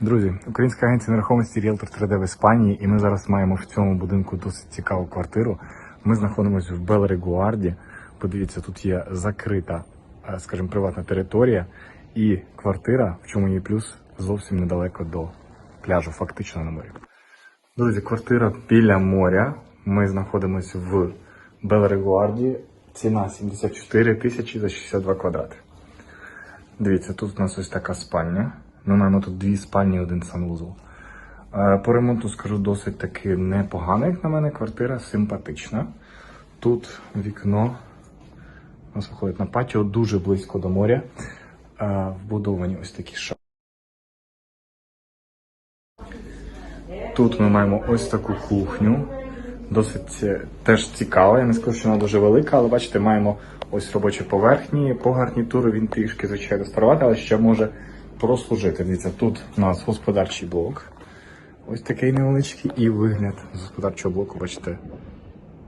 Друзі, українська агенція нерухомості Ріелтор 3D в Іспанії, і ми зараз маємо в цьому будинку досить цікаву квартиру. Ми знаходимося в Белерегуарді. Подивіться, тут є закрита, е, скажімо, приватна територія, і квартира, в чому її плюс, зовсім недалеко до пляжу, фактично на морі. Друзі, квартира біля моря. Ми знаходимося в Белерегуарді. Ціна 74 тисячі за 62 квадрати. Дивіться, тут у нас ось така спальня. Ми маємо тут дві спальні і один санвузол. Е, По ремонту скажу досить таки непогано, як на мене, квартира симпатична. Тут вікно у нас виходить на патіо дуже близько до моря. Е, Вбудовані ось такі шафи. Тут ми маємо ось таку кухню. Досить е, теж цікава. Я не скажу, що вона дуже велика, але бачите, маємо ось робочі поверхні. По гарнітуру він трішки, звичайно, старувати, але ще може прослужити. Тут у нас господарчий блок. Ось такий невеличкий і вигляд з господарчого блоку, бачите,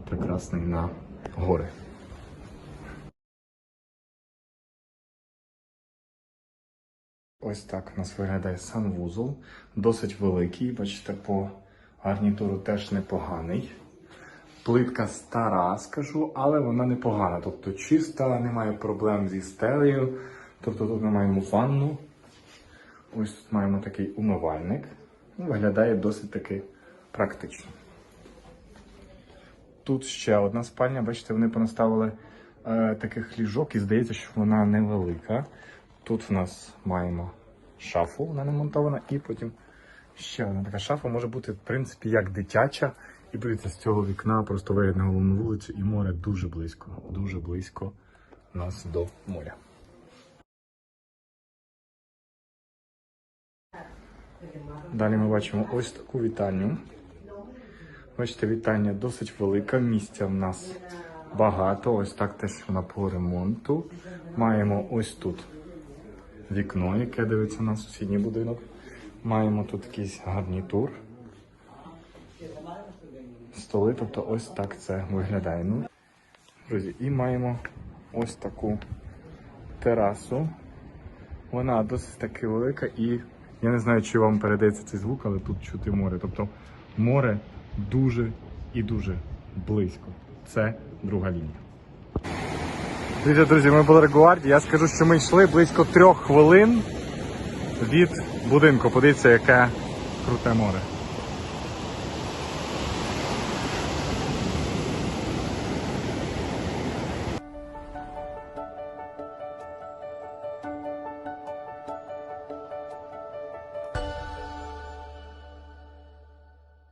прекрасний на гори. Ось так у нас виглядає санвузол. Досить великий, бачите, по гарнітуру теж непоганий. Плитка стара, скажу, але вона непогана. Тобто чиста, немає проблем зі стелею. Тобто тут ми маємо ванну. Ось тут маємо такий умивальник. Виглядає досить таки практично. Тут ще одна спальня, бачите, вони понаставили е, таких ліжок і здається, що вона невелика. Тут в нас маємо шафу, вона не монтована, і потім ще одна така шафа може бути, в принципі, як дитяча. І подивіться, з цього вікна просто вигляд на головну вулицю, і море дуже близько, дуже близько нас до моря. Далі ми бачимо ось таку вітальню. Бачите, вітальня досить велика, місця в нас багато. Ось так теж вона по ремонту. Маємо ось тут вікно, яке дивиться на сусідній будинок. Маємо тут якийсь гарнітур. Столи, тобто ось так це виглядає. Ну, друзі, і маємо ось таку терасу. Вона досить таки велика і я не знаю, чи вам передається цей звук, але тут чути море. Тобто море дуже і дуже близько. Це друга лінія. Дивіться, друзі, ми були Регуарді. Я скажу, що ми йшли близько трьох хвилин від будинку. Подивіться, яке круте море.